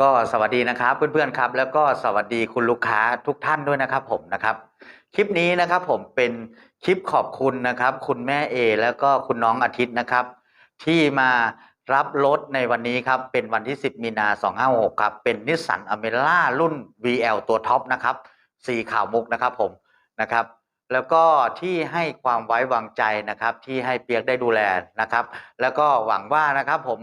ก็สวัสดีนะครับเพื่อนๆครับ แล้วก็สวัสดีคุณลูกค้าทุกท่านด้วยนะครับผมนะครับ คลิปนี้นะครับผมเป็นคลิปขอบคุณนะครับ คุณแม่เอแล้วก็คุณน้องอาทิตย์นะครับ ที่มารับรถในวันนี้ครับ เป็นวันที่ 10 มีนา 256 ครับ เป็นนิสสันอเมร่ารุ่น VL ตัวท็อปนะครับสีขาวมุกนะครับผมนะครับ แล้วก็ที่ให้ความไว้วางใจนะครับ ที่ให้เปียกได้ดูแลนะครับ แล้วก็หวังว่านะครับผม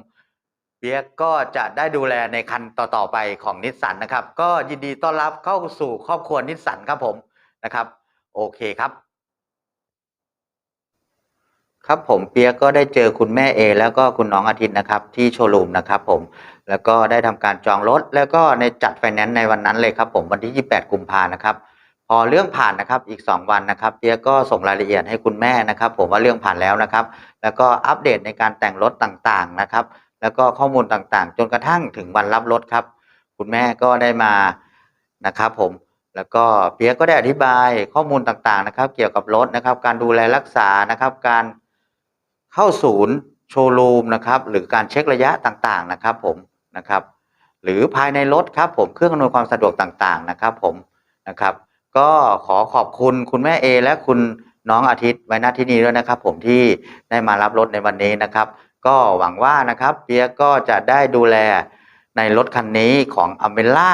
เปียก็จะได้ดูแลในคันต่อๆไปของนิสสันนะครับ ก็ยินดีต้อนรับเข้าสู่ครอบครัวนิสสันครับผมนะครับ โอเคครับ ครับผมเปียกก็ได้เจอคุณแม่เอแล้วก็คุณน้องอาทิตย์นะครับ ที่โชว์รูมนะครับผมแล้วก็ได้ทำการจองรถแล้วก็ในจัดไฟแนนซ์ในวันนั้นเลยครับ ผมวันที่ 28 กุมภานะครับ พอเรื่องผ่านนะครับอีก 2 วันนะครับเปียกก็ส่งรายละเอียดให้คุณแม่นะครับ ผมว่าเรื่องผ่านแล้วนะครับ แล้วก็อัปเดตในการแต่งรถต่างๆนะครับ แล้วก็ข้อมูลต่างๆ จนกระทั่งถึงวันรับรถครับ คุณแม่ก็ได้มานะครับผมแล้วก็เปียก็ได้อธิบายข้อมูลต่างๆนะครับ เกี่ยวกับรถนะครับ การดูแลรักษานะครับ การเข้าศูนย์โชว์รูมนะครับหรือการเช็คระยะต่างๆนะครับผมนะครับ หรือภายในรถครับผมเครื่องอำนวยความสะดวกต่างๆนะครับผมนะครับ ก็ขอขอบคุณคุณแม่เอและคุณน้องอาทิตย์ไว้ณที่นี้ด้วยนะครับ ผมที่ได้มารับรถในวันนี้นะครับ ก็หวังว่านะครับเปียกก็จะได้ดูแลในรถคันนี้ของอเมล่า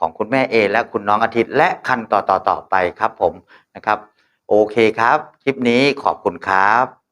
ของคุณแม่เอและคุณน้องอาทิตย์ และคันต่อๆๆไปครับผมนะครับ โอเคครับ คลิปนี้ขอบคุณครับ